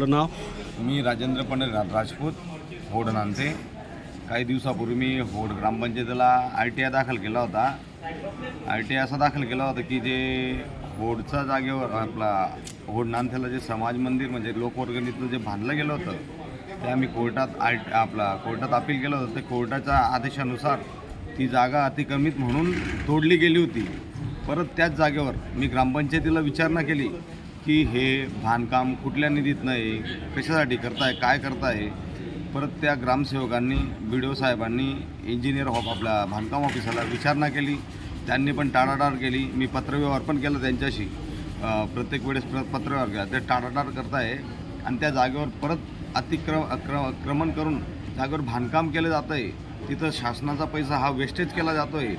आपलं नाव? मी राजेंद्र पंडित राजपूत होड नांदे. काही दिवसापूर्वी मी होड ग्रामपंचायतीला आर टी आय दाखल केला होता. आर टी आय असा दाखल केला होता की जे होडच्या जागेवर आपला होड नांथ्याला जे समाज मंदिर म्हणजे लोकवर्गणीतलं जे बांधलं गेलं होतं ते आम्ही कोर्टात आय आपला कोर्टात अपील केलं होतं. ते कोर्टाच्या आदेशानुसार ती जागा अतिक्रमित म्हणून तोडली गेली होती. परत त्याच जागेवर मी ग्रामपंचायतीला विचारणा केली. की हे बांधकाम कुठल्या निधीत नाही कशासाठी करताय? काय करताय? परत त्या ग्रामसेवकांनी बी डी ओ साहेबांनी इंजिनियर ऑफ आपल्या बांधकाम ऑफिसरला विचारणा केली. त्यांनी पण टाळाटाळ केली. मी पत्रव्यवहार पण केला त्यांच्याशी. प्रत्येक वेळेस प्र पत्रव्यवहार केला. ते टाळाटाळ करताय. आणि त्या जागेवर परत अतिक्रम अक्रमण करून जागेवर बांधकाम केलं जातं आहे तिथं शासनाचा पैसा हा वेस्टेज केला जातो आहे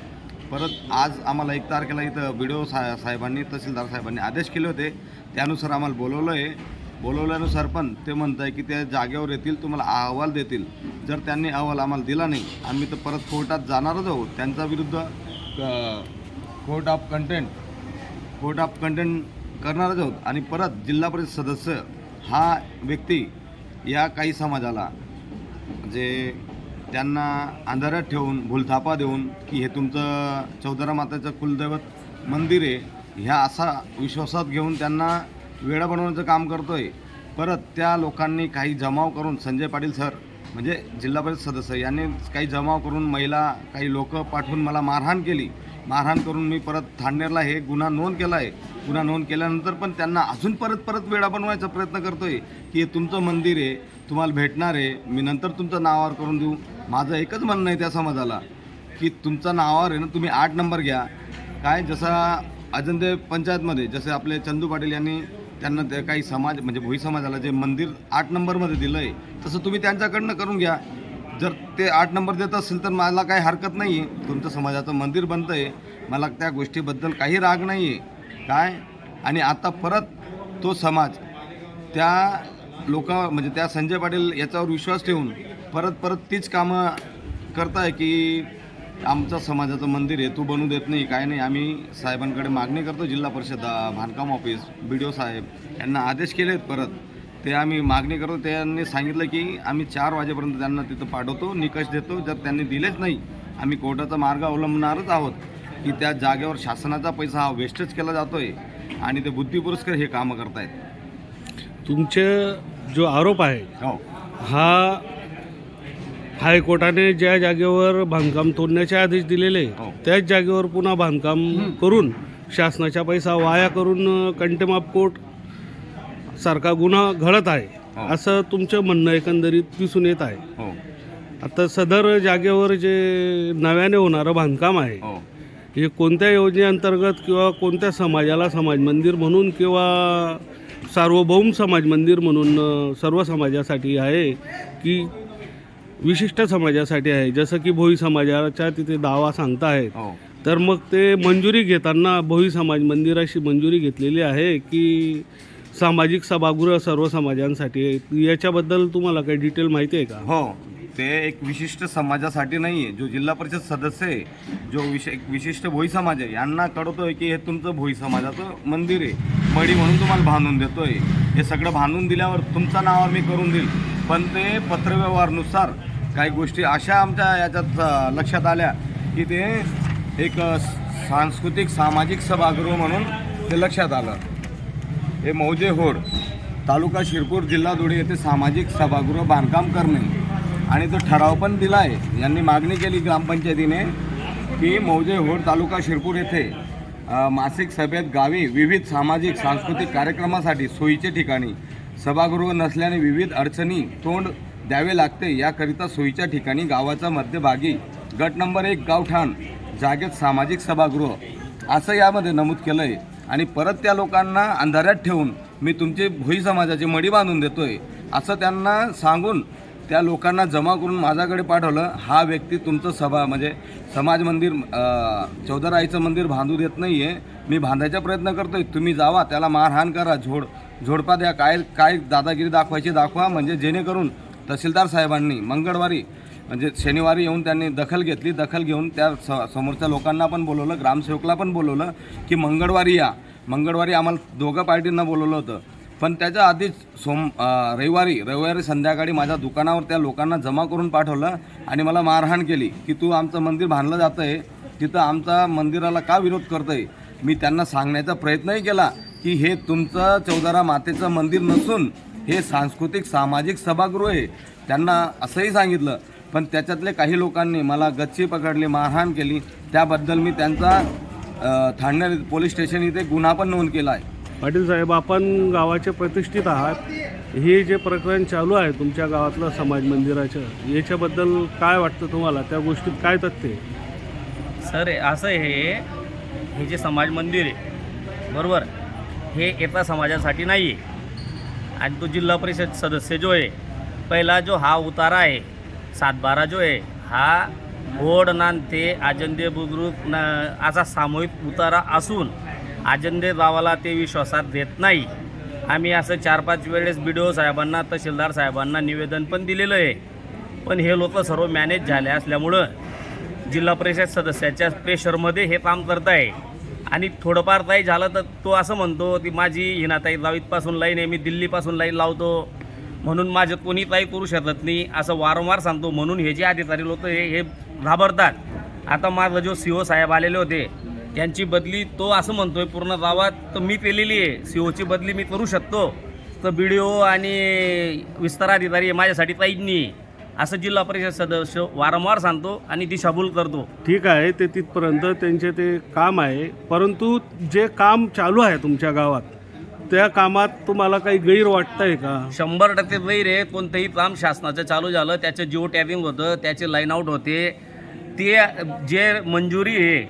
परत आज आम्हाला एक तारखेला इथं बी डी ओ सा साहेबांनी तहसीलदार साहेबांनी आदेश केले होते. त्यानुसार आम्हाला बोलवलं आहे बोलवल्यानुसार पण ते म्हणत आहे की त्या जागेवर येतील तुम्हाला अहवाल देतील. जर त्यांनी अहवाल आम्हाला दिला नाही आम्ही तर परत कोर्टात जाणारच आहोत. त्यांच्या विरुद्ध court of contempt court of contempt करणारच आहोत. आणि परत जिल्हा परिषद सदस्य हा व्यक्ती या काही समाजाला जे त्यांना अंधारात ठेवून भूलथापा देऊन की हे तुमचं चौदारा माताचं कुलदैवत मंदिर आहे ह्या असा विश्वासात घेऊन त्यांना वेळा बनवण्याचं काम करतो आहे परत त्या लोकांनी काही जमाव करून संजय पाटील सर म्हणजे जिल्हा परिषद सदस्य यांनी काही जमाव करून महिला काही लोक पाठवून मला मारहाण केली. मारहाण करून मी परत ठाणेरला हे गुन्हा नोंद केला आहे गुन्हा नोंद केल्यानंतर पण त्यांना अजून परत परत वेळा बनवायचा प्रयत्न करतो आहे की तुमचं मंदिर आहे तुम्हाला भेटणार आहे. मी नंतर तुमचं नावावर करून देऊ. माझं एकच म्हणणं आहे त्या समाजाला की तुमचा नावावर आहे ना तुम्ही आठ नंबर घ्या. काय जसा अजंते पंचायतमध्ये जसे आपले चंदू पाटील यांनी त्यांना ते काही समाज म्हणजे भोई समाजाला जे मंदिर आठ नंबरमध्ये दिलं आहे तसं तुम्ही त्यांच्याकडनं करून घ्या. जर ते आठ नंबर देत असेल तर मला काही हरकत नाही आहे तुमचं समाजाचं मंदिर बनतं आहे मला त्या गोष्टीबद्दल काही राग नाही आहे काय? आणि आता परत तो समाज त्या लोक म्हणजे त्या संजय पाटील याच्यावर विश्वास ठेवून परत परत तीच कामं करताय की आमचं समाजाचं मंदिर आहे तू बनवू देत नाही काय नाही. आम्ही साहेबांकडे मागणी करतो. जिल्हा परिषद बांधकाम ऑफिस बी डी ओ साहेब यांना आदेश केले आहेत परत. ते आम्ही मागणी करतो. त्यांनी सांगितलं की आम्ही चार वाजेपर्यंत त्यांना तिथं पाठवतो निकष देतो. जर त्यांनी दिलेच नाही आम्ही कोर्टाचा मार्ग अवलंबणारच आहोत की त्या जागेवर शासनाचा पैसा हा वेस्टच केला जातोय आणि ते बुद्धिपुरस्कार हे कामं करतायत. तुमचे जो आरोप आहे हो. हा हायकोर्टाने ज्या जागेवर बांधकाम तोडण्याचे आदेश दिलेले हो. त्याच जागेवर पुन्हा बांधकाम करून शासनाचा पैसा वाया करून कंटेम ऑफ कोर्ट सारखा गुन्हा घडत आहे हो. असं तुमचं म्हणणं एकंदरीत दिसून येत आहे. हो. आता सदर जागेवर जे नव्याने होणारं बांधकाम आहे हो. हे कोणत्या योजनेअंतर्गत किंवा कोणत्या समाजाला समाज मंदिर म्हणून किंवा सार्वभौम समाज मंदिर म्हणून सर्व समाजासाठी आहे की विशिष्ट समाजासाठी आहे? जसं की भोई समाजाच्या तिथे दावा सांगता आहेत हो. तर मग ते मंजुरी घेताना भोई समाज मंदिराशी मंजुरी घेतलेली आहे की सामाजिक सभागृह सर्व समाजांसाठी. आहे याच्याबद्दल तुम्हाला काही डिटेल माहिती आहे का? हो. ते एक विशिष्ट समाजासाठी नाही आहे जो जिल्हा परिषद सदस्य आहे जो विश एक विशिष्ट भोई समाज आहे यांना कळतोय की हे तुमचं भोई समाजाचं मंदिर आहे. मडी म्हणून तुम्हाला बांधून देतोय. हे सगळं बांधून दिल्यावर तुमच्या नावावर मी करून देईल. पण ते पत्रव्यवहारनुसार काही गोष्टी अशा आमच्या याच्यात अ, लक्षात आल्या की ते एक अ, सांस्कृतिक सामाजिक सभागृह म्हणून ते लक्षात आलं. हे मौजे होड तालुका शिरपूर जिल्हा धुळे येथे सामाजिक सभागृह बांधकाम करणे आणि तो ठराव पण दिला आहे यांनी मागणी केली ग्रामपंचायतीने की मौजे होड तालुका शिरपूर येथे मासिक सभेत गावी विविध सामाजिक सांस्कृतिक कार्यक्रमासाठी सोयीचे ठिकाणी सभागृह नसल्याने विविध अडचणी तोंड द्यावे लागते. याकरिता सोयीच्या ठिकाणी गावाचा मध्यभागी गट नंबर एक गावठाण जागेत सामाजिक सभागृह. असं यामध्ये नमूद केलं आहे आणि परत त्या लोकांना अंधाऱ्यात ठेवून मी तुमचे भोई समाजाची मडी बांधून देतो आहे असं त्यांना सांगून त्या लोकांना जमा करून माझ्याकडे पाठवलं. हा व्यक्ती तुमचं सभा म्हणजे समाज मंदिर अं, चौदाराईचं मंदिर बांधू देत नाही आहे मी बांधायचा प्रयत्न करतो आहे तुम्ही जावा त्याला मारहाण करा झोड झोडपा द्या. काय काय दादागिरी दाखवायची दाखवा म्हणजे जेणेकरून तहसीलदार साहेबांनी मंगळवारी म्हणजे शनिवारी येऊन त्यांनी दखल घेतली. दखल घेऊन त्या स समोरच्या लोकांना पण बोलवलं ग्रामसेवकला पण बोलवलं की मंगळवारी या. मंगळवारी आम्हाला दोघं पार्टींना बोलवलं होतं. पण त्याच्या आधीच सोम रविवारी रविवारी संध्याकाळी माझ्या दुकानावर त्या लोकांना जमा करून पाठवलं आणि मला मारहाण केली की तू आमचं मंदिर बांधलं जातं आहे तिथं आमचा मंदिराला का विरोध करतोय? मी त्यांना सांगण्याचा प्रयत्नही केला की हे तुमचं चौदारा मातेचं मंदिर नसून हे सांस्कृतिक सामाजिक सभागृह आहे. त्यांना असंही सांगितलं पण त्याच्यातले काही लोकांनी मला गच्ची पकडली मारहाण केली त्याबद्दल मी त्यांचा ठाणे पोलीस स्टेशन इथे गुन्हा पण नोंद केला आहे. पाटील साहेब आपण गावाचे प्रतिष्ठित आहात. हे जे प्रकरण चालू आहे तुमच्या गावातलं समाज मंदिराचं याच्याबद्दल काय वाटतं तुम्हाला? त्या गोष्टीत काय तथ्य आहे? सर असं आहे हे जे समाज मंदिर आहे बरोबर? हे एका समाजासाठी नाही आहे आणि तो जिल्हा परिषद सदस्य जो आहे पहिला जो हा उतारा आहे सातबारा जो आहे हा घोड नांते अजंदे बुद्रुक न असा सामूहिक उतारा असून अजंदे गावाला ते विश्वासात देत नाही. आम्ही असं चार पाच वेळेस बी डी ओ साहेबांना तहसीलदार साहेबांना निवेदन पण दिलेलं आहे. पण हे लोक सर्व मॅनेज झाले असल्यामुळं जिल्हा परिषद सदस्याच्या प्रेशरमध्ये हे काम करत आहे आणि थोडंफार काही झालं तर तो असं म्हणतो ती माझी हिनाताई लावीतपासून लाईन आहे मी दिल्लीपासून लाईन लावतो. म्हणून माझं कोणी काही करू शकत नाही. असं वारंवार सांगतो. म्हणून हे जे अधिकारी लोक हे हे घाबरतात. आता माझं जो सी ओ साहेब आलेले होते त्यांची बदली तो असं म्हणतोय पूर्ण गावात तर मी केलेली आहे. सी ओची बदली मी करू शकतो. तर बी डी ओ आणि विस्तार अधिकारी हे माझ्यासाठी काहीच नाही. असं जिल्हा परिषद सदस्य वारंवार सांगतो आणि दिशाभूल करतो. ठीक आहे ते तिथपर्यंत त्यांचे ते काम आहे. परंतु जे काम चालू आहे तुमच्या गावात त्या कामात तुम्हाला काही गैर वाटतंय का? शंभर टक्के गैर आहे. कोणतंही काम शासनाचं चालू झालं त्याचं जिओ टॅबिंग होतं त्याचे लाईन आउट होते. ते जे मंजुरी आहे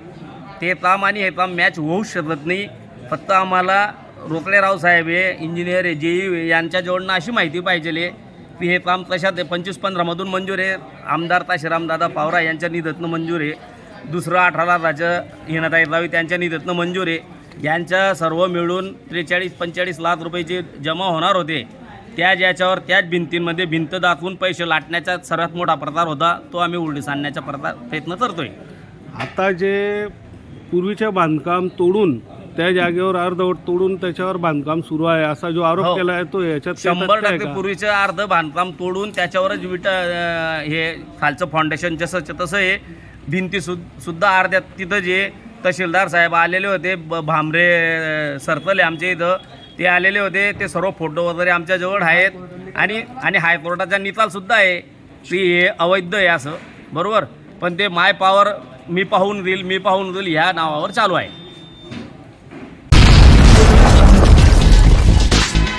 ते काम आणि हे काम मॅच होऊ शकत नाही. फक्त आम्हाला रोकडे राव साहेब आहे इंजिनियर आहे जेई यांच्याजवळनं अशी माहिती पाहिजे की हे काम कशात आहे. पंचवीस पंधरामधून मंजूर आहे. आमदार ताशिरामदादा पावरा यांच्या निधतनं मंजूर आहे. दुसरं अठरा राजा हिनाताई रावी त्यांच्या निधतनं मंजूर आहे. यांच्या सर्व मिळून त्रेचाळीस पंचेचाळीस लाख रुपये जमा होणार होते त्या ज्याच्यावर त्याच भिंतींमध्ये भिंत दाखवून पैसे लाटण्याचा सर्वात मोठा प्रकार होता तो आम्ही उलटी आणण्याचा प्रकार प्रयत्न करतोय आता जे पूर्वीचे बांधकाम तोडून त्या जागेवर अर्धवट तोडून त्याच्यावर बांधकाम सुरू आहे असा जो आरोप हो. केला आहे तो याच्यात शंभर टक्के? पूर्वीचं अर्ध बांधकाम तोडून त्याच्यावरच विटा हे खालचं फाउंडेशन जसं तसं आहे भिंती सुद्धा अर्ध्यात तिथं जे तहसीलदार साहेब आलेले होते ब भांबरे सरतले आमच्या इथं. ते आलेले होते ते सर्व फोटो वगैरे आमच्याजवळ आहेत. आणि आणि हायकोर्टाचा निकालसुद्धा आहे की हे अवैध आहे असं. बरोबर? पण ते माय पावर मी पाहून देईल मी पाहून देईल ह्या नावावर चालू आहे.